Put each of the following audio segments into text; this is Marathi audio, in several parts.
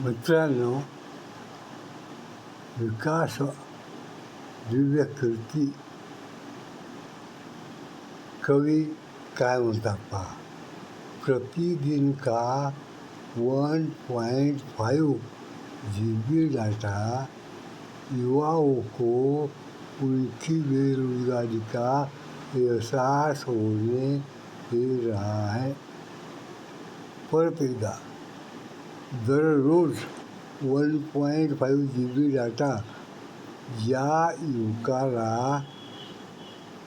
मित्रांनो विकास दिव्य कीर्ती. कवी काय म्हणतात पहा? प्रतिदिन का one point five G B data युवाओं को उनकी बेरोजगारी का एहसास होने दे रहा है? परत एकदा. दररोज one point five G B data या युवकाला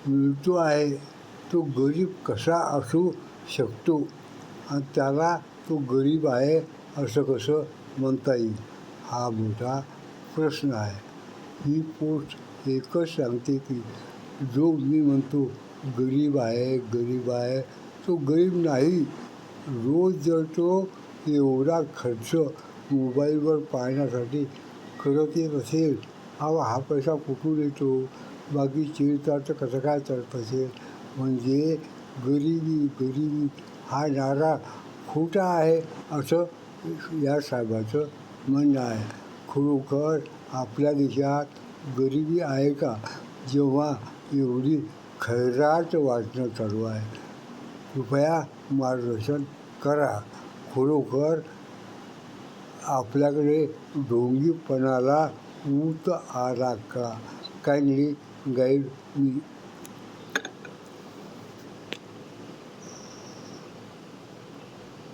मिळतो आहे. तो गरीब कसा असू शकतो? आणि त्याला तो गरीब आहे असं कसं म्हणता येईल? हा मोठा प्रश्न आहे. ही पोस्ट एकच सांगते की जो मी म्हणतो गरीब आहे गरीब आहे तो गरीब नाही. रोज जर तो एवढा खर्च मोबाईलवर पाहण्यासाठी करत येत असेल हा हा पैसा कुठून येतो? बाकी चिरताचं कसं काय चालत असेल? म्हणजे गरिबी गरिबी हा नारा खोटा आहे असं या साहेबाचं म्हणणं आहे. खरोखर आपल्या देशात गरिबी आहे का? जेव्हा एवढी खैराट वाटणं चालू आहे. कृपया मार्गदर्शन करा. खरोखर आपल्याकडे ढोंगीपणाला ऊत आला का? काइंडली गाईड मी